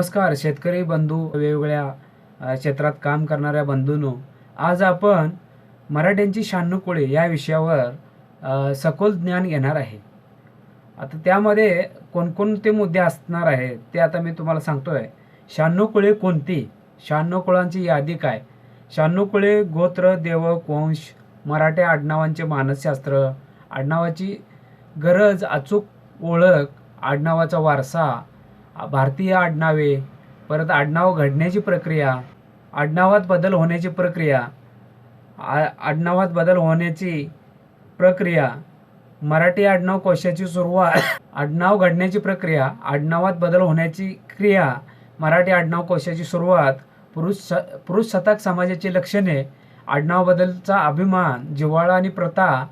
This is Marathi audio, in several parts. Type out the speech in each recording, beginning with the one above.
नमस्कार शेतकरी बंधू वेगवेगळ्या क्षेत्रात काम करणाऱ्या बंधूंनो. आज आपण मराठ्यांची शहाण्णव या विषयावर सखोल ज्ञान घेणार आहे. आता त्यामध्ये कोणकोणते मुद्दे असणार आहेत ते आता मी तुम्हाला सांगतोय. शहाण्णव कुळे कोणती? शहाण्णव कुळांची यादी काय? शहाण्णव कुळे गोत्र देवक वंश मराठे आडनावांचे मानसशास्त्र आडनावाची गरज अचूक ओळख आडनावाचा वारसा भारतीय आडनावे परत आडनाव घडण्याची प्रक्रिया आडनावात बदल होण्याची प्रक्रिया आ आडनावात बदल होण्याची प्रक्रिया मराठी आडनाव कोशाची सुरुवात आडनाव घडण्याची प्रक्रिया आडनावात बदल होण्याची क्रिया मराठी आडनाव कोशाची सुरुवात पुरुष स पुरुष सताक समाजाची लक्षणे आडनाव बदलचा अभिमान जिव्हाळा आणि प्रथा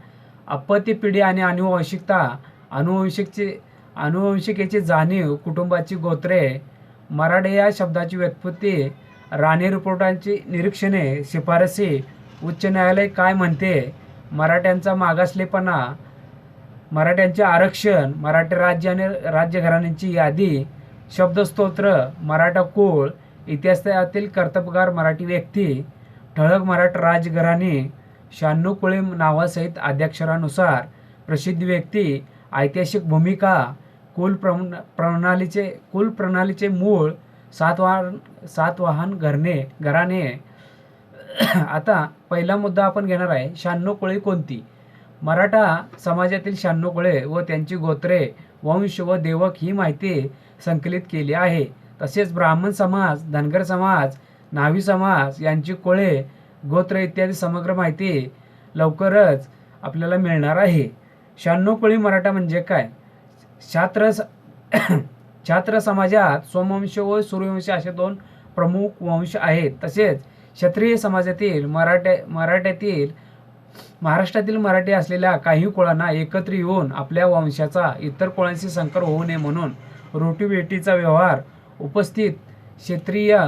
अपत्य पिढी आणि अनुवंशिकता अनुवंशिकची अनुवंशिकेची जाणीव कुटुंबाची गोत्रे मराठी या शब्दाची व्युत्पत्ती राणी रिपोर्टांची निरीक्षणे शिफारसी उच्च न्यायालय काय म्हणते मराठ्यांचा मागासलेपणा मराठ्यांचे आरक्षण मराठी राज्य आणि राज्यघराण्यांची यादी शब्दस्तोत्र मराठा कुळ इतिहासातील कर्तबगार मराठी व्यक्ती ठळक मराठा राजघराणे शहाण्णव कुळे नावासहित आद्याक्षरानुसार प्रसिद्ध व्यक्ती ऐतिहासिक भूमिका कुल प्रम प्रणालीचे कुल प्रणालीचे मूळ सातवाहन सातवाहन घरणे घराणे. आता पहिला मुद्दा आपण घेणार आहे शहाण्णव कुळे कोणती? मराठा समाजातील शहाण्णव कुळे व त्यांची गोत्रे वंश व देवक ही माहिती संकलित केली आहे. तसेच ब्राह्मण समाज धनगर समाज न्हावी समाज यांची कुळे गोत्र इत्यादी समग्र माहिती लवकरच आपल्याला मिळणार आहे. शहाण्णव कुळी मराठा म्हणजे काय? छात्र छात्र समाजात सोमवंश व सूर्यवंश असे दोन प्रमुख वंश आहेत. तसेच क्षत्रिय समाजातील मराठे मराठ्यातील महाराष्ट्रातील मराठी असलेल्या काही कुळांना एकत्र येऊन आपल्या वंशाचा इतर कुळांशी संकर होऊ नये म्हणून रोटीबेटीचा व्यवहार उपस्थित क्षेत्रीय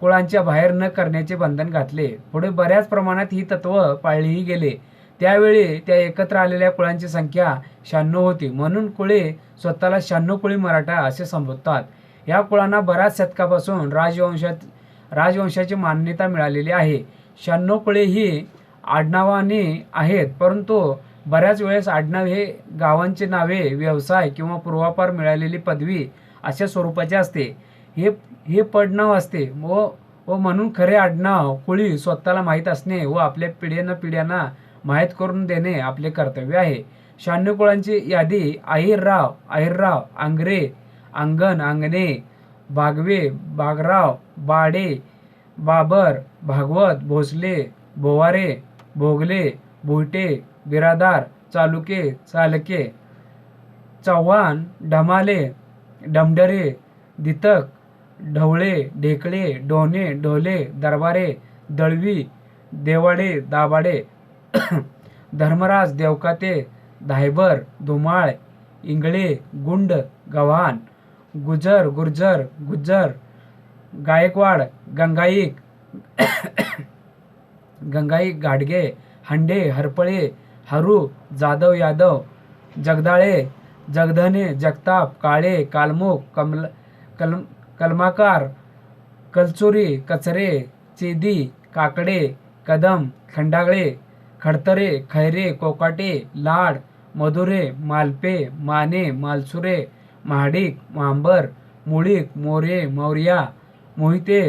कुळांच्या बाहेर न करण्याचे बंधन घातले. पुढे बऱ्याच प्रमाणात ही तत्त्व पाळलीही गेले. त्यावेळी त्या एकत्र आलेल्या कुळांची संख्या शहाण्णव होती. म्हणून कुळे स्वतःला शहाण्णव कुळी मराठा असे संबोधतात. या कुळांना बऱ्याच शतकापासून राजवंशात राजवंशाची मान्यता मिळालेली आहे. शहाण्णव कुळे ही आडनावाने आहेत परंतु बऱ्याच वेळेस आडनाव हे गावांची नावे व्यवसाय किंवा पूर्वापार मिळालेली पदवी अशा स्वरूपाचे असते. हे हे पडनाव असते व व म्हणून खरे आडनाव कुळी स्वतःला माहीत असणे व आपल्या पिढ्यानं पिढ्यांना माहीत करून देणे आपले कर्तव्य आहे. शहाण्णव कुळांची यादी आहिरराव आहिरराव आंग्रे अंगण अंगणे बागवे बागराव बाडे बाबर भागवत भोसले बोवारे भोगले भुईटे बिरादार चालुके चालके चव्हाण ढमाले डमडरे दितक ढवळे ढेकळे डोणे ढोले दरबारे दळवी देवाडे दाबाडे धर्मराज देवकाते धायबर धुमाळ इंगळे गुंड गव्हाण गुजर गुर्जर गुज्जर गायकवाड गंगाईक गंगाईक गाडगे हंडे हरपळे हरू जाधव यादव जगदाळे जगधने जगताप काळे कालमुख कमल कलम कलमाकार कलचोरी कचरे चेदी काकडे कदम खंडागळे खडतरे खैरे कोकाटे लाड मधुरे मालपे माने मालसुरे महाडिक मांबर मुळीक मोरे मौर्या मोहिते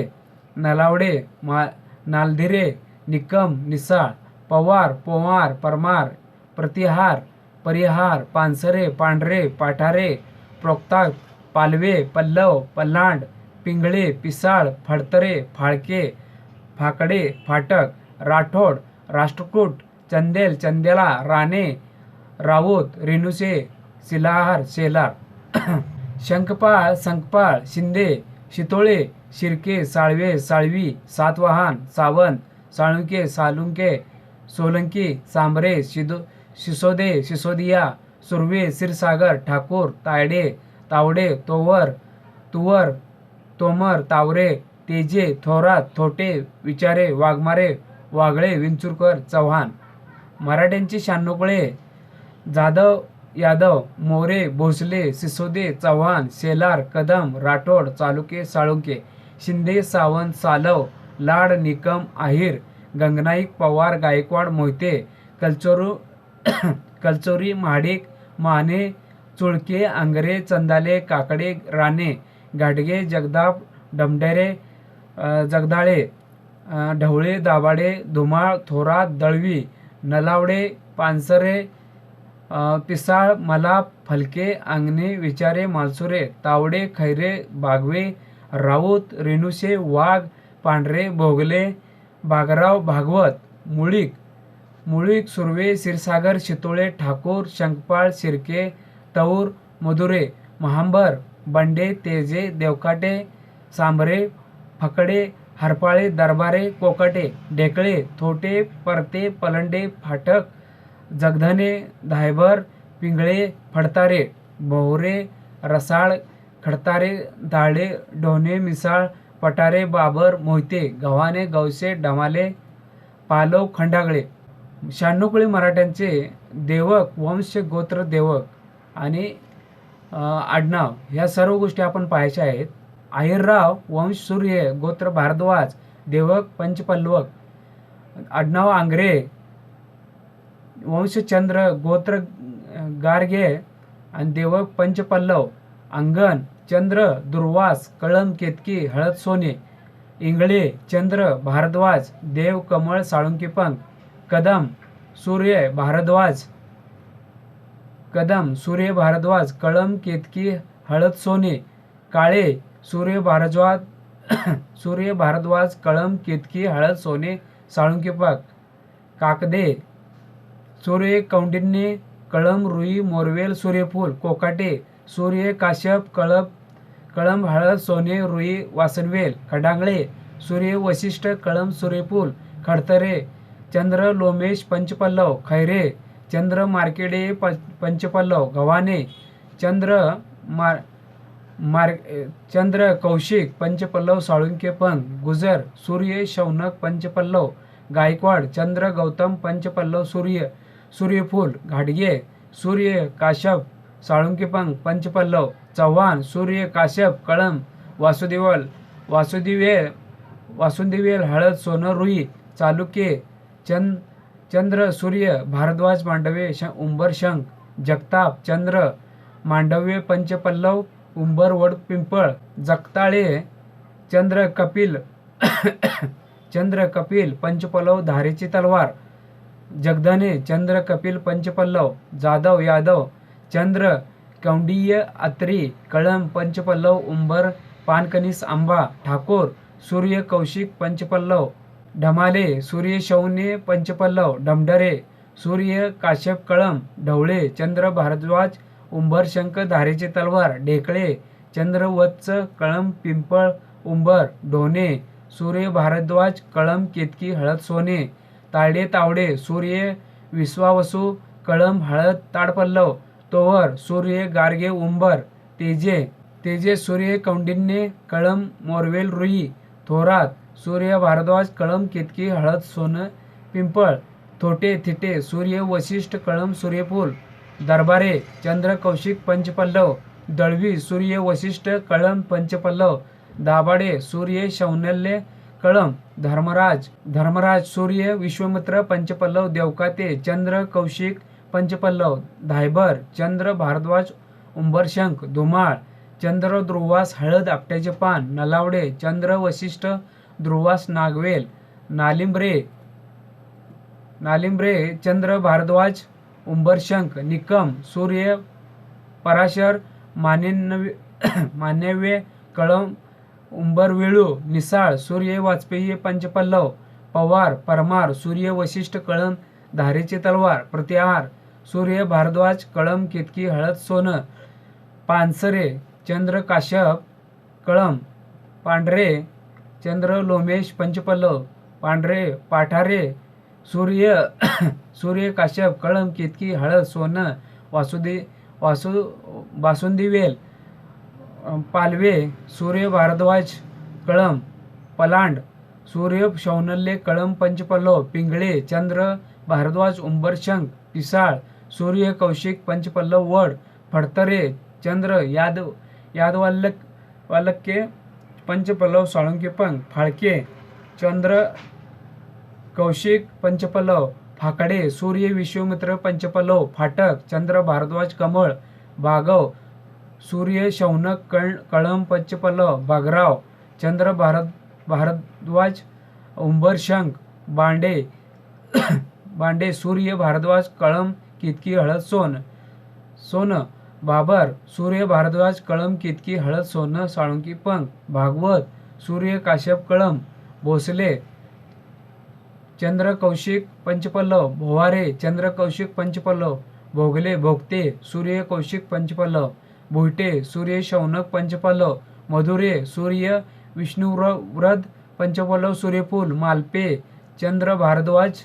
नलावडे मा नालधिरे निकम निसाळ पवार पोवार परमार प्रतिहार परिहार पानसरे पांढरे पाठारे प्रोक्ताक पालवे पल्लव पल्लांड पिंगळे पिसाळ फडतरे फाळके फाकडे फाटक राठोड राष्ट्रकूट चंदेल चंदेला राणे राऊत रेणुसे सिलाहार शेलार शंखपाळ संकपाळ शिंदे शितोळे शिर्के साळवे साळवी सातवाहन सावंत साळुंके सालुंके सोलंकी सांबरे शिदो शिसोदे शिसोदिया सुर्वे क्षीरसागर ठाकूर तायडे तावडे तोवर तुवर तोमर तावरे तेजे थोरात थोटे विचारे वाघमारे वागळे विंचुरकर चव्हाण. मराठ्यांची शहाण्णव जाधव यादव मोरे भोसले सिसोदे चव्हाण शेलार कदम राठोड चालुके साळुंके शिंदे सावंत सालव लाड निकम आहिर गंगनाईक पवार गायकवाड मोहिते कलचोरू कलचोरी महाडिक माने चुळके आंगरे चंदाले काकडे राणे गाडगे जगदाप डमडेरे जगदाळे ढवळे दाभाडे धुमाळ थोरात दळवी नलावडे पानसरे पिसाळ मलाप फलके अंगणे विचारे मालसुरे तावडे खैरे बागवे राऊत रेणुशे वाघ पांढरे भोगले बागराव भागवत मुळीक मुळीक सुर्वे क्षीरसागर शितोळे ठाकूर शंकपाळ शिर्के तौर मधुरे महांबर बंडे तेजे देवकाटे सांबरे फकडे हरपाळे दरबारे कोकटे ढेकळे थोटे परते पलंडे फाटक जगधने धायबर पिंगळे फडतारे भोवरे रसाळ खडतारे दाळे ढोणे मिसाळ पटारे बाबर मोहिते गव्हाणे गवसे डमाले पालव खंडागळे शहाण्णवकुळे मराठ्यांचे देवक वंश गोत्र देवक आणि आडनाव ह्या सर्व गोष्टी आपण पाहायच्या आहेत. आहिरराव वंश सूर्य गोत्र भारद्वाज देवक पंचपल्लवक आडनाव आंग्रे वंशचंद्र गोत्र गार्गे गारगे आणि देवक पंचपल्लव अंगण चंद्र दुर्वास कळम केतकी हळद सोने इंगळे चंद्र भारद्वाज देव कमळ साळुंकीपंक कदम सूर्य भारद्वाज कदम सूर्य भारद्वाज कळम केतकी हळद सोने काळे सूर्य भारद्वाज सूर्य भारद्वाज कळम केतकी हळद सोने साळुंके पाक काकदे सूर्य कौंडिन्य कळम रुई मोरवेल सूर्यफूल कोकाटे सूर्य काश्यप कळप कळम हळद सोने रुई वासनवेल खडांगळे सूर्य वशिष्ठ कळम सूर्यफूल खडतरे चंद्र लोमेश पंचपल्लव खैरे चंद्र मार्केडे प पंचपल्लव गव्हाणे चंद्र मार मार्ग चंद्र कौशिक पंचपल्लव साळुंके पंख गुजर सूर्य शौनक पंचपल्लव गायकवाड चंद्र गौतम पंचपल्लव सूर्य सूर्यफूल घाडगे सूर्य काश्यप साळुंके पंख पंचपल्लव चव्हाण सूर्य काश्यप कळम वासुदेवल वासुदेवेल वासुदेवेल हळद सोनं रुई चालुके चंद चंद्र सूर्य भारद्वाज मांडवे श उंबर शंख जगताप चंद्र मांडव्य पंचपल्लव उंबर वड पिंपळ जगताळे चंद्र कपिल चंद्र कपिल पंचपल्लव धारेची तलवार जगधने चंद्र कपिल पंचपल्लव जाधव यादव चंद्र कौंडीय अत्री कळम पंचपल्लव उंबर पानकनिस आंबा ठाकोर सूर्य कौशिक पंचपल्लव ढमाले सूर्य शौने पंचपल्लव डमडरे सूर्य काश्यप कळम ढवळे चंद्र भारद्वाज उंबर शंख तलवार ढेकळे चंद्रवत्स कळम पिंपळ उंबर ढोणे सूर्य भारद्वाज कळम केतकी हळद सोने ताडे तावडे सूर्य विश्वावसू कळम हळद ताडपल्लव तोवर सूर्य गार्गे उंबर तेजे तेजे सूर्य कौंडिन्य कळम मोरवेल रुई थोरात सूर्य भारद्वाज कळम केतकी हळद सोनं पिंपळ थोटे थिटे सूर्य वशिष्ठ कळम सूर्यफूल दरबारे चंद्र कौशिक पंचपल्लव दळवी सूर्य वशिष्ठ कळम पंचपल्लव दाभाडे सूर्य शौनल्य कळम धर्मराज धर्मराज सूर्य विश्वमित्र पंचपल्लव देवकाते चंद्र कौशिक पंचपल्लव धायबर चंद्र भारद्वाज उंबरशंख धुमाळ चंद्र ध्रुवास हळद आपट्याचे पान नलावडे चंद्र वशिष्ठ ध्रुवास नागवेल नालिंब्रे नालिंब्रे चंद्र भारद्वाज उंबरशंख निकम सूर्य पराशर मान्यव्य मान्यवे कळम उंबरवेळू निसाळ सूर्य वाजपेयी पंचपल्लव पवार परमार सूर्य वशिष्ठ कळम धारेची तलवार प्रतिहार सूर्य भारद्वाज कळम केतकी हळद सोनं पानसरे चंद्र काश्यप कळम पांढरे चंद्र लोमेश पंचपल्लव पांढरे पाठारे सूर्य सूर्य काश्यप कळम केतकी हळद सोनं वासुदे वासु बासुंदीवेल पालवे सूर्य भारद्वाज कळम पलांड सूर्य शौनल्ले कळम पंचपल्लव पिंगळे चंद्र भारद्वाज उंबरशंख पिसाळ सूर्य कौशिक पंचपल्लव वड फडतरे चंद्र यादव यादवाल्लक वालक्के पंचपल्लव साळुंकेपंग फाळके चंद्र कौशिक पंचपल्लव फाकडे सूर्य विश्वमित्र पंचपल्लव फाटक चंद्र भारद्वाज कमळ बागव सूर्य शौनक कळ कळम पंचपल्लव बागराव चंद्र भारत भारद्वाज उंबरशंख बांडे बांडे सूर्य भारद्वाज कळम कितकी हळद सोन सोन बाबर सूर्य भारद्वाज कळम कितकी हळद सोनं साळुंकी पंख भागवत सूर्य काश्यप कळम भोसले चंद्र कौशिक पंचपल्लव भोवारे चंद्र कौशिक पंचपल्लव भोगले भोगते सूर्य कौशिक पंचपल्लव भुईटे सूर्य शौनक पंचपल्लव मधुरे सूर्य विष्णुव्रद व्रत पंचपल्लव सूर्यफूल मालपे चंद्र भारद्वाज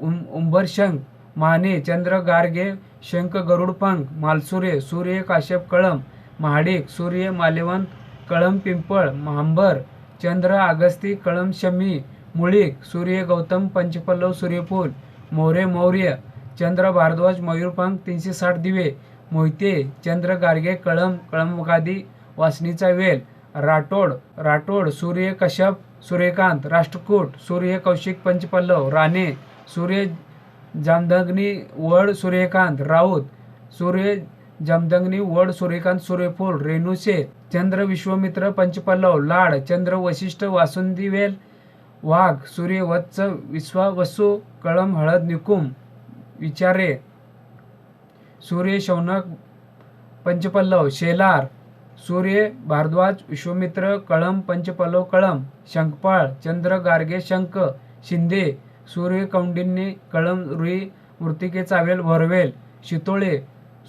उं उंबरशंख माने चंद्र गार्गे शंख गरुडपंख मालसुरे सूर्य काश्यप कळम महाडिक सूर्य मालेवंत कळम पिंपळ महांबर चंद्र आगस्ती कळम शमी मुळीक सूर्य गौतम पंचपल्लव सूर्यफूल मोरे मौर्य चंद्र भारद्वाज मयूरपंख तीनशे साठ दिवे मोहिते चंद्र गार्गे कळम कळमगादी वासनीचा वेल राठोड राठोड सूर्य कश्यप सूर्यकांत राष्ट्रकूट सूर्य कौशिक पंचपल्लव राणे सूर्य जामदग्नी वड सूर्यकांत राऊत सूर्य जामदग्नी वड सूर्यकांत सूर्यफूल रेणुशे चंद्र विश्वमित्र पंचपल्लव लाड चंद्र वशिष्ठ वासुंदी वेल वाघ सूर्य वत्स विश्वावसू कळम हळद निकुम विचारे सूर्य शौनक पंचपल्लव शेलार सूर्य भारद्वाज विश्वमित्र कळम पंचपल्लव कळम शंखपाळ चंद्र गार्गे शंख शिंदे सूर्य कौंडिन्य कळम रुई मृतिके चावेल भरवेल शितोळे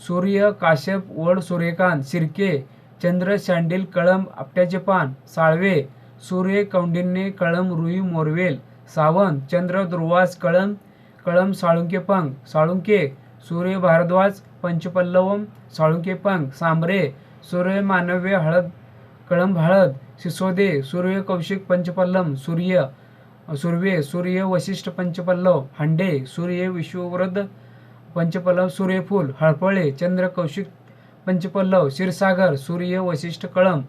सूर्य काश्यप वड सूर्यकांत शिर्के चंद्र शांडील कळम आपट्याचे पान साळवे सूर्य कौंडिन्य कळम रुई मोरवेल सावंत चंद्र दुर्वास कळम कळम साळुंके पंख साळुंके सूर्य भारद्वाज पंचपल्लवम साळुंके पंख सांबरे सूर्य मानव्य हळद कळंब हळद सिसोदे सूर्य कौशिक पंचपल्लम सूर्य सुर्वे सूर्य वशिष्ठ पंचपल्लव हांडे सूर्य विश्ववृद्ध पंचपल्लव सूर्यफूल हळपळे चंद्र कौशिक पंचपल्लव क्षीरसागर सूर्य वशिष्ठ कळम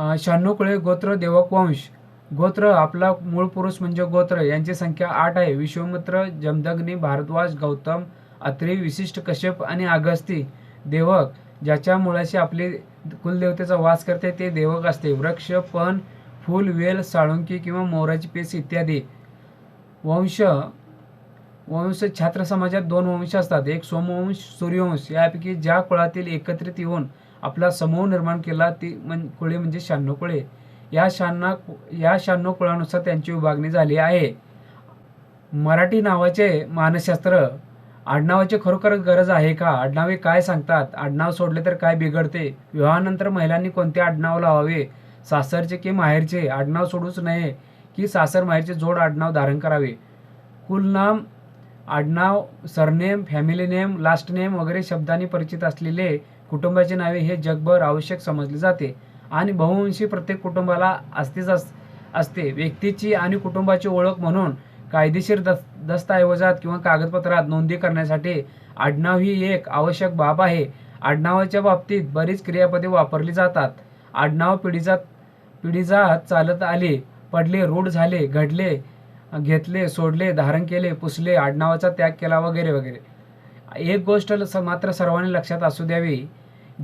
अं, शहाण्णव कुळे गोत्र देवक वंश गोत्र आपला मूळ पुरुष म्हणजे गोत्र. यांची संख्या आठ आहे. विश्वमित्र जमदग्नी भारद्वाज गौतम अत्री विशिष्ट कश्यप आणि अगस्ती देवक ज्याच्या मुळाशी आपले कुलदेवतेचा वास करते ते देवक असते. वृक्ष पण फूल वेल साळुंकी किंवा मोराची पेस इत्यादी. वंश वंश छात्र समाजात दोन वंश असतात. एक सोमवंश सूर्यवंश. यापैकी ज्या कुळातील एकत्रित येऊन आपला समूह निर्माण केला ती म्हण कुळे म्हणजे शहाण्णव कुळे. या शहाण्णा या शहाण्णव कुळानुसार त्यांची विभागणी झाली आहे. मराठी नावाचे मानसशास्त्र आडनावाची खरोखर गरज आहे का? आडनावे काय सांगतात? आडनाव सोडले तर काय बिघडते? विवाहानंतर महिलांनी कोणते आडनाव लावावे? सासरचे की माहेरचे? आडनाव सोडूच नये की सासर माहेरचे जोड आडनाव धारण करावे? कुलनाम आडनाव surname family name last name वगैरे शब्दांनी परिचित असलेले कुटुंबाचे नावे हे जगभर आवश्यक समजले जाते. आणि बहुवंशी प्रत्येक कुटुंबाला असतेच अस- असते. व्यक्तीची आणि कुटुंबाची ओळख म्हणून कायदेशीर दस दस्तऐवजात किंवा कागदपत्रात नोंदी करण्यासाठी आडनाव ही एक आवश्यक बाब आहे. आडनावाच्या बाबतीत बरीच क्रियापदे वापरली जातात. आडनाव पिढीजात पिढीजात चालत आले पडले रूढ झाले घडले घेतले सोडले धारण केले पुसले आडनावाचा त्याग केला वगैरे वगैरे. एक गोष्ट स- मात्र सर्वांनी लक्षात असू द्यावी.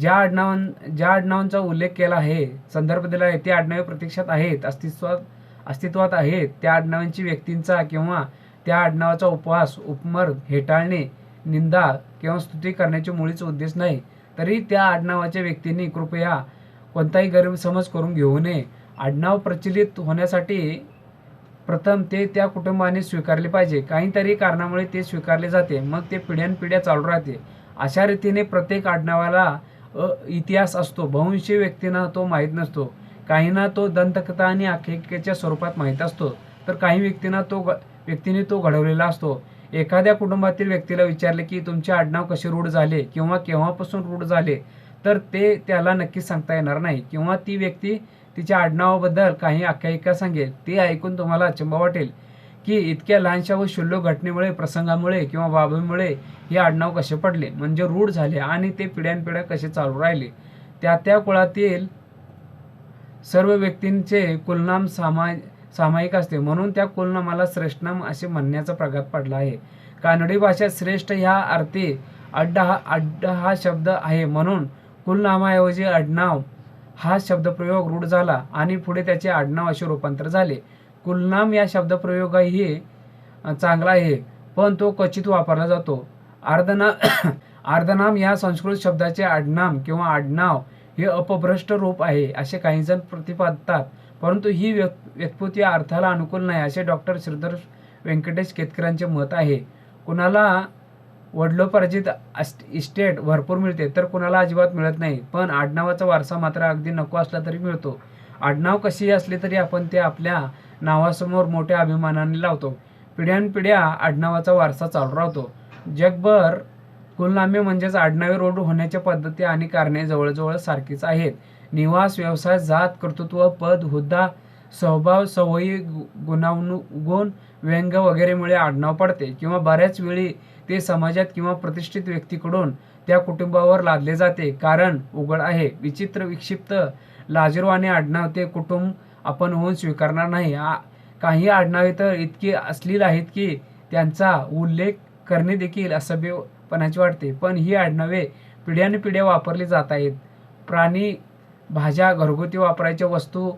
ज्या आडनावां ज्या आडनावांचा उल्लेख केला आहे संदर्भ दिला आहे ते आडनावे प्रत्यक्षात आहेत अस्तित्वात अस्तित्वात आहेत त्या आडनावांची व्यक्तींचा किंवा त्या आडनावाचा उपवास उपमर हेटाळणे निंदा किंवा स्तुती करण्याचे मुळीच उद्देश नाही तरी त्या आडनावाच्या व्यक्तींनी कृपया कोणताही गैरसमज करून घेऊ नये. आडनाव प्रचलित होण्यासाठी प्रथम ते त्या कुटुंबाने स्वीकारले पाहिजे. काहीतरी कारणामुळे ते स्वीकारले जाते मग ते पिढ्यानपिढ्या चालू राहते. अशा रीतीने प्रत्येक आडनावाला इतिहास असतो. बहुंशी व्यक्तींना तो माहीत नसतो. काहींना तो दंतकथा आणि आख्यायिकेच्या स्वरूपात माहीत असतो. तर काही व्यक्तींना तो व्यक्तीने तो घडवलेला असतो. एखाद्या कुटुंबातील व्यक्तीला विचारले की तुमचे आडनाव कसे रूढ झाले किंवा केव्हापासून रूढ झाले? तर ते त्याला नक्कीच सांगता येणार नाही. किंवा ती व्यक्ती तिच्या आडनावाबद्दल काही आख्यायिका सांगेल. ते ऐकून तुम्हाला अचंबा वाटेल. की इतक्या लहानशा व शुल्लक घटनेमुळे प्रसंगामुळे किंवा बाबीमुळे हे आडनाव कसे पडले? म्हणजे रूढ झाले आणि ते पिढ्यानपिढ्या कसे चालू राहिले? त्या त्या कुळातील सर्व व्यक्तींचे कुलनाम सामा सामायिक असते. म्हणून त्या कुलनामाला श्रेष्ठनाम असे म्हणण्याचा प्रघात पडला आहे. कानडी भाषेत श्रेष्ठ ह्या अर्थी अड्डा हा अड्डा हा शब्द आहे. म्हणून कुलनामाऐवजी आडनाव हा शब्दप्रयोग रूढ झाला आणि पुढे त्याचे आडनाव असे रूपांतर झाले. कुलनाम या शब्दप्रयोगही चांगला आहे पण तो क्वचित वापरला जातो. आर्धना अर्धनाम या संस्कृत शब्दाचे आडनाम किंवा आडनाव हे अपभ्रष्ट रूप आहे असे काही जण प्रतिपादतात परंतु ही व्यक् व्यक्तपुती अर्थाला अनुकूल नाही असे डॉक्टर श्रीधर व्यंकटेश केतकरांचे मत आहे. कुणाला वडिलोपार्जित इस्टेट भरपूर मिळते तर कुणाला अजिबात मिळत नाही पण आडनावाचा वारसा मात्र अगदी नको असला तरी मिळतो. आडनाव कशी असले तरी आपण ते आपल्या नावासमोर मोठ्या अभिमानाने लावतो. पिढ्यानपिढ्या आडनावाचा वारसा चालू राहतो. जगभर कुलनामे म्हणजेच आडनावे रोड होण्याच्या पद्धती आणि कारणे जवळजवळ सारखीच आहेत. निवास व्यवसाय जात कर्तृत्व पद हुद्दा स्वभाव सवयी गु- गुण व्यंग वगैरेमुळे आडनाव पडते किंवा बऱ्याच वेळी ते समाजात किंवा प्रतिष्ठित व्यक्तीकडून त्या कुटुंबावर लादले जाते. कारण उघड आहे विचित्र विक्षिप्त लाजीरवाने आडनाव ते कुटुंब आपण होऊन स्वीकारणार नाही. आ- काही आडनावे तर इतकी अश्लील आहेत की त्यांचा उल्लेख करणे देखील असभ्यपणाचे वाटते. पण ही आडनावे पिढ्यानपिढ्या वापरली जात आहेत. प्राणी भाज्या घरगुती वापरायच्या वस्तू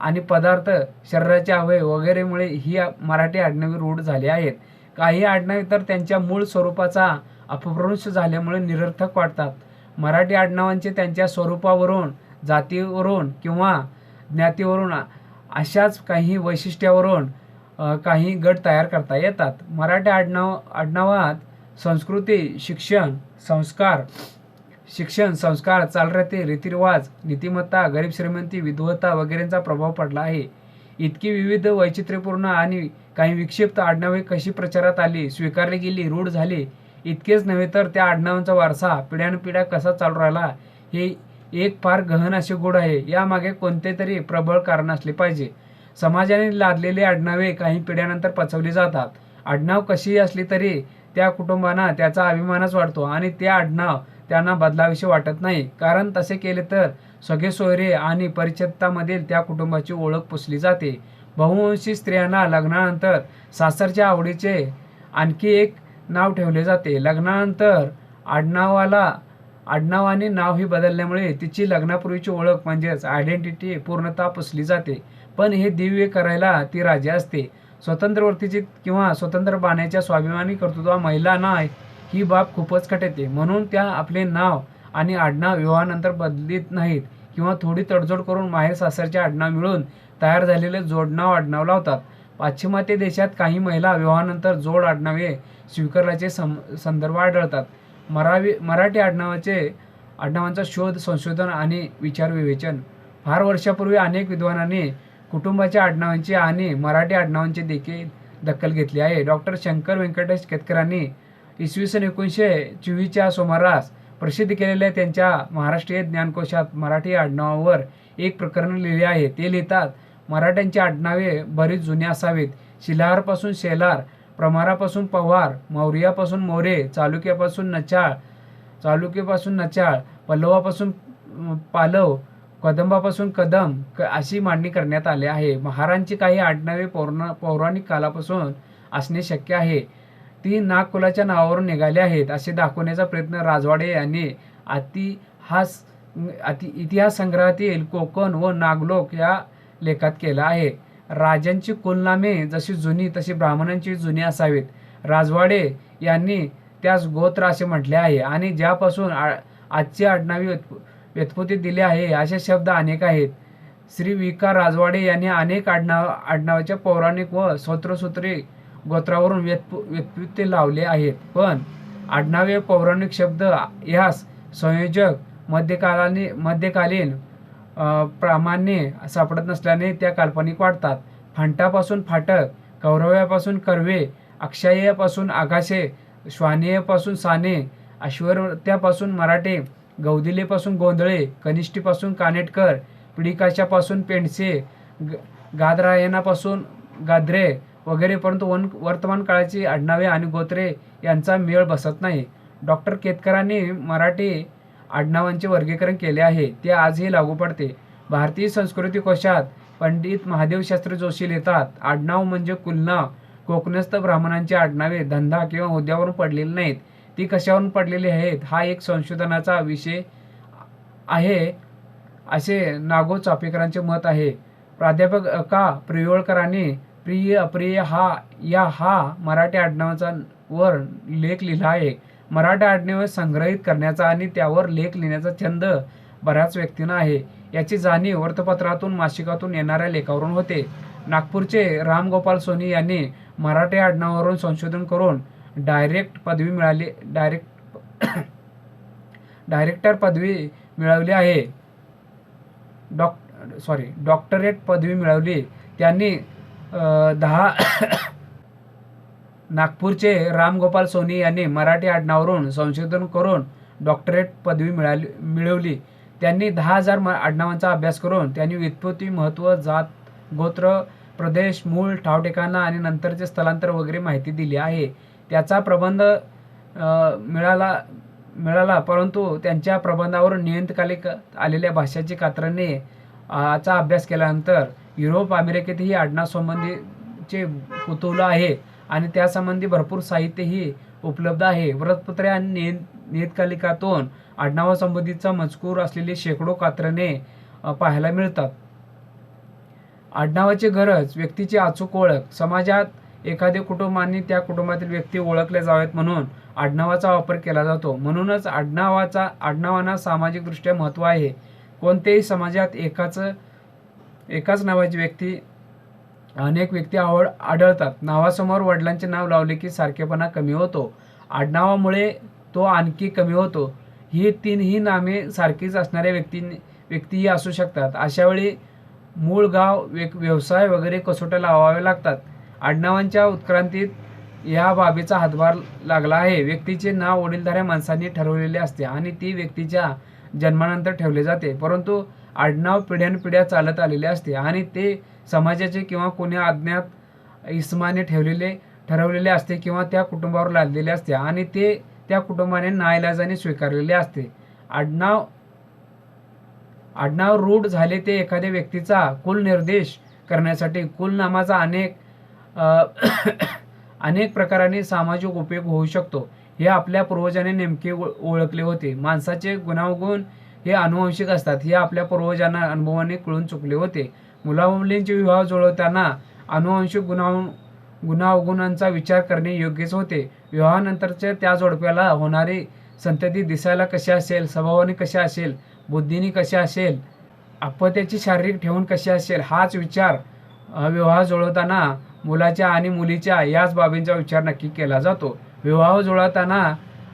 आणि पदार्थ शरीराचे अवयव वगैरेमुळे ही मराठी आडनावे रूढ झाली आहेत. काही आडनावे तर त्यांच्या मूळ स्वरूपाचा अपभ्रंश झाल्यामुळे निरर्थक वाटतात. मराठी आडनावांचे त्यांच्या स्वरूपावरून जातीवरून किंवा ज्ञातीवरून अशाच काही वैशिष्ट्यावरून काही गट तयार करता येतात. मराठी आडनाव आडनावात संस्कृती शिक्षण संस्कार शिक्षण संस्कार चालरते रीतिरिवाज नीतिमत्ता गरीब श्रीमंती विधवता वगैरेंचा प्रभाव पडला आहे. इतकी विविध वैचित्र्यपूर्ण आणि काही विक्षिप्त आडनावे कशी प्रचारात आली स्वीकारली गेली रूढ झाली इतकेच नव्हे तर त्या आडनावांचा वारसा पिढ्यानपिढ्या कसा चालू राहिला हे एक फार गहन असे गुढ आहे. यामागे कोणते तरी प्रबळ कारण असले पाहिजे. समाजाने लादलेली आडनावे काही पिढ्यानंतर पचवली जातात. आडनाव कशीही असली तरी त्या कुटुंबांना त्याचा अभिमानच वाटतो आणि ते आडनाव त्यांना बदलाविषयी वाटत नाही. कारण तसे केले तर सगळे सोयरे आणि परिचितामधील त्या कुटुंबाची ओळख पुसली जाते. बहुवंशी स्त्रियांना लग्नानंतर सासरच्या आवडीचे आणखी एक नाव ठेवले जाते. लग्नानंतर आडनावाला आडनावाने नावही बदलल्यामुळे तिची लग्नापूर्वीची ओळख म्हणजेच आयडेंटिटी पूर्णतः पुसली जाते. पण हे दिव्य करायला ती राजी असते. स्वतंत्र वृत्तीची किंवा स्वतंत्र बाण्याच्या स्वाभिमानी कर्तृत्वा महिला नाय ही बाब खूपच कटते म्हणून त्या आपले नाव आणि आडनाव विवाहानंतर बदलीत नाहीत किंवा थोडी तडजोड करून माहेर सासरचे आडनाव मिळून तयार झालेले जोडनाव आडनाव लावतात. पाश्चिमात्य देशात काही महिला विवाहानंतर जोड आडनावे स्वीकारल्याचे सं संदर्भ आढळतात. मरावी मराठी आडनावाचे आडनावांचा शोध संशोधन आणि विचार विवेचन. फार वर्षापूर्वी अनेक विद्वानांनी कुटुंबाच्या आडनावांची आणि मराठी आडनावांची देखील दखल घेतली आहे. डॉक्टर शंकर व्यंकटेश केतकरांनी इसवी सन एकोणीसशे चोवीसच्या सुमारास प्रसिद्ध केलेल्या त्यांच्या महाराष्ट्रीय ज्ञानकोशात मराठी आडनावावर एक प्रकरण लिहिले आहे. ते लिहितात मराठ्यांची आडनावे बरीच जुनी असावीत. शिलाहारपासून शेलार प्रमारापासून पवार मौर्यापासून मोरे चालुक्यापासून नचाळ चालुक्यापासून नचाळ पल्लवापासून पालव कदंबापासून कदम क अशी मांडणी करण्यात आली आहे. महारांची काही आडनावे पौर्ण पौराणिक कालापासून असणे शक्य आहे. ती नागकुलाच्या नावावरून निघाली आहेत असे दाखवण्याचा प्रयत्न राजवाडे यांनी अतिहास अति इतिहास संग्रहातील कोकण व नागलोक या लेखात केला आहे. राजांची कुलनामे जशी जुनी तशी ब्राह्मणांची जुनी असावीत. राजवाडे यांनी त्यास गोत्र असे म्हटले आहे. आणि ज्यापासून आ- आजची आडनावी व्युत्पत्ती दिली आहे असे शब्द अनेक आहेत. श्री विका राजवाडे यांनी अनेक आडनाव आडनावाच्या पौराणिक व स्वत्रसूत्री गोत्रावरून व्युत्प व्युत्पत्ती लावले आहेत. पण आडनावे पौराणिक शब्द यास संयोजक मध्यकालाने मध्यकालीन प्रामाणे सापडत नसल्याने त्या काल्पनिक वाटतात फांटापासून फाटक कौरव्यापासून कर्वे अक्षय्यापासून आगाशे श्वानेयपासून साने ऐश्वर्यापासून मराठे गौदिलेपासून गोंधळे कनिष्ठीपासून कानेटकर पिडिकाशापासून पेंडसे ग- गादरायणापासून गाद्रे वगैरे परंतु वन वर्तमान काळाची आडनावे आणि गोत्रे यांचा मेळ बसत नाही. डॉक्टर केतकरांनी मराठी आडनावांचे वर्गीकरण केले आहे ते आजही लागू पडते. भारतीय संस्कृती कोशात पंडित महादेवशास्त्री जोशी लिहितात आडनाव म्हणजे कुलनाव कोकणस्थ ब्राह्मणांची आडनावे धंदा किंवा हुद्यावरून पडलेली नाहीत. ती कशावरून पडलेली आहेत हा एक संशोधनाचा विषय आहे असे नागो चापेकरांचे मत आहे. प्राध्यापक का प्रियोळकरांनी प्रिय अप्रिय हा या हा मराठी आडनावाचा वर लेख लिहिला आहे. मराठा आडनावे संग्रहित करण्याचा आणि त्यावर लेख लिहिण्याचा छंद बऱ्याच व्यक्तींना आहे. याची जाणीव वृत्तपत्रातून मासिकातून येणाऱ्या लेखावरून होते. नागपूरचे रामगोपाल सोनी यांनी मराठी आडनावावरून संशोधन करून डायरेक्ट पदवी मिळाली डायरेक्ट डायरेक्टर पदवी मिळवली आहे. डॉक सॉरी डॉक्टरेट पदवी मिळवली. त्यांनी दहा नागपूरचे रामगोपाल सोनी यांनी मराठी आडनावरून संशोधन करून डॉक्टरेट पदवी मिळाली मिळवली. त्यांनी दहा हजार म आडनावांचा अभ्यास करून त्यांनी व्युत्पत्ती महत्त्व जात गोत्र प्रदेश मूळ ठावठिकाणा आणि नंतरचे स्थलांतर वगैरे माहिती दिली आहे. त्याचा प्रबंध मिळाला मिळाला परंतु त्यांच्या प्रबंधावर नियंत्रकालिक आलेल्या भाषाची कात्रणे चा अभ्यास केल्यानंतर युरोप अमेरिकेतही आडनावसंबंधीचे कुतूहल आहे. आणि त्यासंबंधी भरपूर साहित्यही उपलब्ध आहे. वृत्तपत्रे आणि निय नियतकालिकातून आडनावासंबंधीचा मजकूर असलेली शेकडो कात्रणे पाहायला मिळतात. आडनावाची गरज व्यक्तीची अचूक ओळख समाजात एखादे कुटुंबाने त्या कुटुंबातील व्यक्ती ओळखले जावेत म्हणून आडनावाचा वापर केला जातो. म्हणूनच आडनावाचा आडनावांना सामाजिकदृष्ट्या महत्त्व आहे. कोणत्याही समाजात एकाच एकाच नावाची व्यक्ती अनेक व्यक्ती आवड आढळतात. नावासमोर वडिलांचे नाव लावले की सारखेपणा कमी होतो. आडनावामुळे तो आणखी कमी होतो. ही तीनही नामे सारखीच असणाऱ्या व्यक्ती व्यक्तीही असू शकतात. अशावेळी मूळ गाव व्यवसाय वगैरे कसोट्या लावाव्या लागतात. आडनावांच्या उत्क्रांतीत या बाबीचा हातभार लागला आहे. व्यक्तीचे नाव वडीलधाऱ्या माणसांनी ठरवलेले असते आणि ती व्यक्तीच्या जन्मानंतर ठेवले जाते. परंतु आडनाव पिढ्यानपिढ्या चालत आलेले असते आणि ते समाजाचे किंवा कोणी अज्ञात इसमाने ठेवलेले ठरवलेले असते किंवा त्या कुटुंबावर लादलेले असते आणि ते त्या कुटुंबाने नाईलाजाने स्वीकारलेले असते. आडनाव आडनाव रूढ झाले ते एखाद्या व्यक्तीचा कुल निर्देश करण्यासाठी. कुलनामाचा अनेक अनेक प्रकाराने सामाजिक उपयोग होऊ शकतो. हे आपल्या पूर्वजांनी नेमके ओळखले होते. माणसाचे गुणावगुण हे अनुवंशिक असतात. हे आपल्या पूर्वजांना अनुभवाने कळून चुकले होते. मुलामुलींचे विवाह जुळवताना अनुवंशिक गुणाव गुणावगुणांचा विचार करणे योग्यच होते. विवाहानंतरच्या त्या जोडप्याला होणारी संतती दिसायला कशी असेल? स्वभावाने कशी असेल? बुद्धीने कशी असेल? अपत्याची शारीरिक ठेवून कशी असेल? हाच विचार विवाह जुळवताना मुलाच्या आणि मुलीच्या याच बाबींचा विचार नक्की केला जातो. विवाह जुळवताना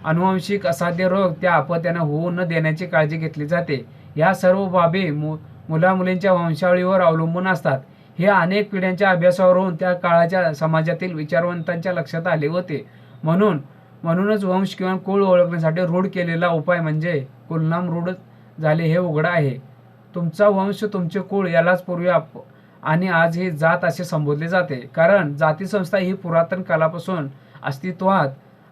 अनुवांशिक असाध्य रोग त्या अपत्यानं होऊ न देण्याची काळजी घेतली जाते. या सर्व बाबी मु मुला मुलींच्या वंशावळीवर अवलंबून असतात. हे अनेक पिढ्यांच्या अभ्यासावरून त्या काळाच्या समाजातील विचारवंतांच्या लक्षात आले होते. म्हणून म्हणूनच वंश किंवा कुळ ओळखण्यासाठी रूढ केलेला उपाय म्हणजे कुलनाम रूढ झाले हे उघड आहे. तुमचा वंश तुमचे कुळ यालाच पूर्वी आप आणि आज ही जात असे संबोधले जाते. कारण जाती संस्था ही पुरातन कालापासून अस्तित्वात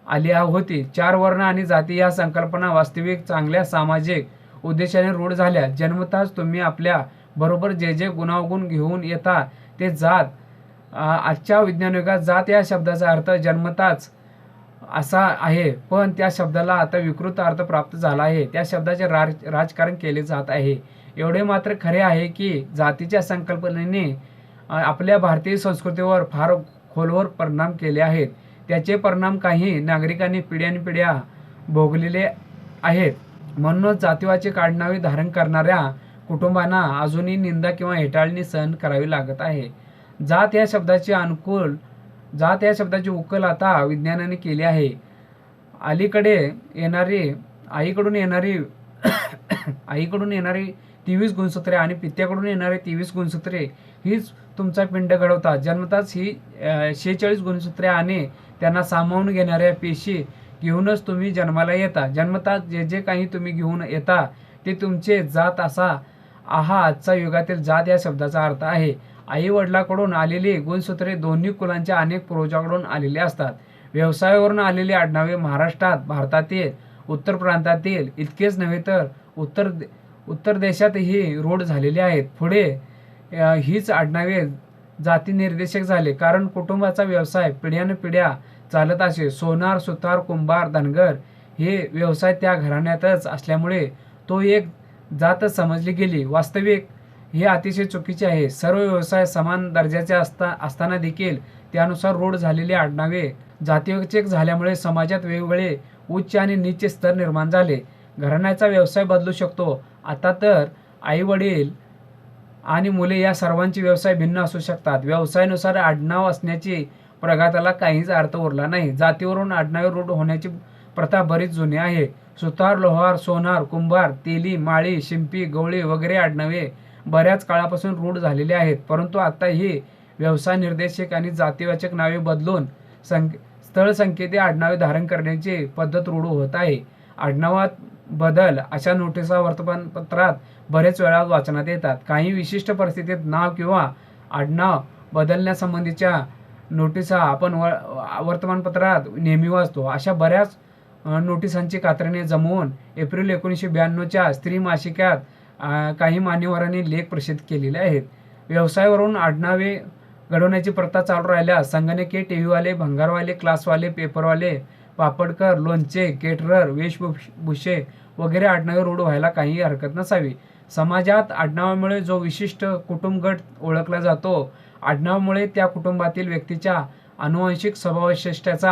आली होती. चार वर्ण आणि जाती या संकल्पना वास्तविक चांगल्या सामाजिक उद्देशाने रूढ झाल्या. जन्मताच तुम्ही आपल्या बरोबर जे जे गुणावगुण घेऊन येता ते जात आजच्या विज्ञान युगात जात या शब्दाचा अर्थ जन्मताच असा आहे. पण त्या शब्दाला आता विकृत अर्थ प्राप्त झाला आहे. त्या शब्दाचे राज राजकारण केले जात आहे. एवढे मात्र खरे आहे की जातीच्या संकल्पनेने आपल्या भारतीय संस्कृतीवर फार खोलवर परिणाम केले आहेत. त्याचे परिणाम काही नागरिकांनी पिढ्यानपिढ्या भोगलेले आहेत. म्हणूनच जातीवाचे काढणावे धारण करणाऱ्या कुटुंबांना अजूनही निंदा किंवा हेटाळणी सहन करावी लागत आहे. जात या शब्दाची अनुकूल जात या शब्दाची उकल आता विज्ञानाने केली आहे. अलीकडे येणारी आईकडून येणारी आईकडून येणारी तेवीस गुणसूत्रे आणि पित्याकडून येणारी तेवीस गुणसूत्रे हीच तुमचा पिंड घडवतात. जन्मताच ही शेहेचाळीस गुणसूत्रे आणि त्यांना सामावून घेणाऱ्या पेशी घेऊनच तुम्ही जन्माला येता. जन्मतात जे जे काही तुम्ही घेऊन येता ते तुमचे जात असा. आहा आजचा युगातील जात या शब्दाचा अर्थ आहे. आई वडिलाकडून आलेली गुणसूत्रे दोन्ही कुलांच्या अनेक पूर्वजाकडून आलेले असतात. व्यवसायावरून आलेली आडनावे महाराष्ट्रात भारतातील उत्तर प्रांतातील इतकेच नव्हे तर उत्तर दे- उत्तर देशातही रूढ झालेली आहेत. पुढे हीच आडनावे जातीनिर्देशक झाले. कारण कुटुंबाचा व्यवसाय पिढ्यानपिढ्या चालत असे सोनार सुतार कुंभार धनगर हे व्यवसाय त्या घराण्यातच असल्यामुळे तो एक जातच समजली गेली. वास्तविक हे अतिशय चुकीचे आहे. सर्व व्यवसाय समान दर्जाचे असता असताना देखील त्यानुसार रूढ झालेली आडनावे जातीवचेक झाल्यामुळे समाजात वेगवेगळे उच्च आणि नीच स्तर निर्माण झाले. घराण्याचा व्यवसाय बदलू शकतो. आता तर आई वडील आणि मुले या सर्वांचे व्यवसाय भिन्न असू शकतात. व्यवसायानुसार आडनाव असण्याची प्रघाताला काहीच अर्थ उरला नाही. जातीवरून आडनावे रूढ होण्याची प्रथा बरीच जुनी आहे. सुतार लोहार सोनार कुंभार तेली माळी शिंपी गवळी वगैरे आडनावे बऱ्याच काळापासून रूढ झालेले आहेत. परंतु आता ही व्यवसाय निर्देशक आणि जातीवाचक नावे बदलून संक स्थळ संकेती आडनावे धारण करण्याची पद्धत रूढ होत आहे. आडनावात बदल अशा नोटिसा वर्तमानपत्रात बरेच वेळा वाचनात येतात. काही विशिष्ट परिस्थितीत नाव किंवा आडनाव बदलण्यासंबंधीच्या नोटिसा आपण व वर्तमानपत्रात नेहमी वाचतो. अशा बऱ्याच नोटिसांची कात्रीने जमवून एप्रिल एकोणीसशे ब्याण्णवच्या स्त्री मासिकात काही मान्यवरांनी लेख प्रसिद्ध केलेले आहेत. व्यवसायावरून आडनावे घडवण्याची प्रथा चालू राहिल्यास संगणके टी व्हीवाले भंगारवाले क्लासवाले पेपरवाले पापडकर लोणचे केटरर वेशभूषे वगैरे आडनावे रूढ व्हायला काही हरकत नसावी. समाजात आडनावामुळे जो विशिष्ट कुटुंबगट ओळखला जातो आडनावामुळे त्या कुटुंबातील व्यक्तीच्या अनुवांशिक स्वभाववैशिष्ट्याचा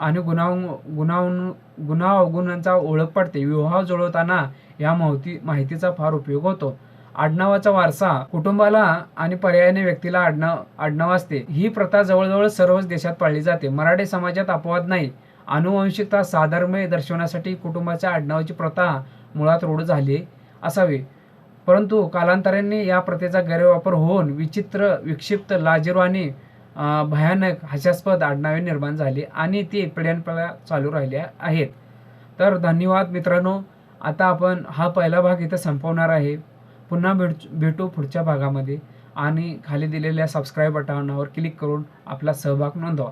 आणि गुणाव गुणावून गुणावगुणांचा ओळख पडते. विवाह जुळवताना या माहिती माहितीचा फार उपयोग होतो. आडनावाचा वारसा कुटुंबाला आणि पर्यायाने व्यक्तीला आडनाव आडनाव असते. ही प्रथा जवळजवळ सर्वच देशात पाळली जाते. मराठी समाजात अपवाद नाही. अनुवंशिकता साधर्म्य दर्शवण्यासाठी कुटुंबाच्या आडनावाची प्रथा मुळात रूढ झाली असावी. परंतु कालांतराने या प्रथेचा गैरवापर होऊन विचित्र विक्षिप्त लाजीरू आणि भयानक हास्यास्पद आडनावे निर्माण झाली आणि ती पिढ्यानपिढ्या चालू राहिल्या आहेत. तर धन्यवाद मित्रांनो. आता आपण हा पहिला भाग इथं संपवणार आहे. पुन्हा भेट भेटू पुढच्या भागामध्ये. आणि खाली दिलेल्या सबस्क्राईब बटनावर क्लिक करून आपला सहभाग नोंदवा.